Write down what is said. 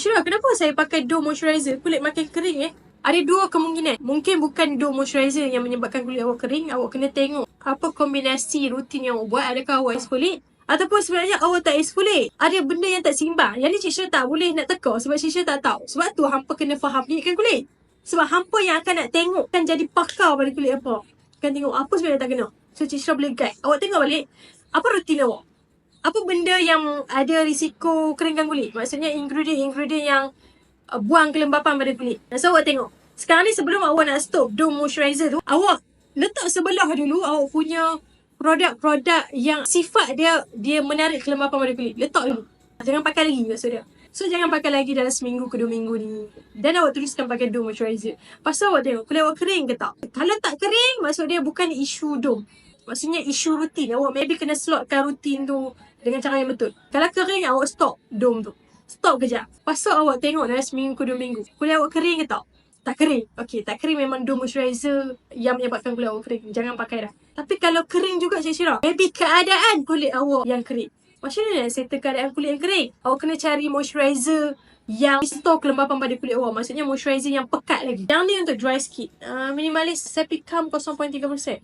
Syirah, kenapa saya pakai Dove Moisturizer? Kulit makin kering eh. Ada dua kemungkinan. Mungkin bukan Dove Moisturizer yang menyebabkan kulit awak kering. Awak kena tengok apa kombinasi rutin yang awak buat. Adakah awak exfoliate? Ataupun sebenarnya awak tak exfoliate. Ada benda yang tak simbang. Yang ni Cik Syirah tak boleh nak teka sebab Cik Syirah tak tahu. Sebab tu hampa kena faham kan kulit. Sebab hampa yang akan nak tengok kan jadi pakar pada kulit apa. Kan tengok apa sebenarnya tak kena. So Cik Syirah boleh guide. Awak tengok balik. Apa rutin awak? Apa benda yang ada risiko keringkan kulit? Maksudnya ingredient-ingredient yang uh, buang kelembapan pada kulit. So awak tengok. Sekarang ni sebelum awak nak stop Dome Moisturizer tu, awak letak sebelah dulu awak punya produk-produk yang sifat dia dia menarik kelembapan pada kulit. Letak dulu. Jangan pakai lagi maksud dia. So jangan pakai lagi dalam seminggu ke dua minggu ni. Dan awak teruskan pakai Dome Moisturizer. Pasal awak tengok kulit awak kering ke tak? Kalau tak kering maksud dia bukan isu Dome. Maksudnya isu rutin. Awak maybe kena slotkan rutin tu dengan cara yang betul. Kalau kering, awak stop dom tu. Stop kejap. Pasal awak tengok dalam seminggu ke dua minggu. Kulit awak kering ke tak? Tak kering. Okay, tak kering memang dome moisturizer yang menyebabkan kulit awak kering. Jangan pakai dah. Tapi kalau kering juga Cik Syirah, maybe keadaan kulit awak yang kering. Macam mana nak settle keadaan kulit yang kering? Awak kena cari moisturizer yang restore kelembapan pada kulit awak. Maksudnya moisturizer yang pekat lagi. Yang ni untuk dry skin. Uh, minimalis Sepicam 0.3%.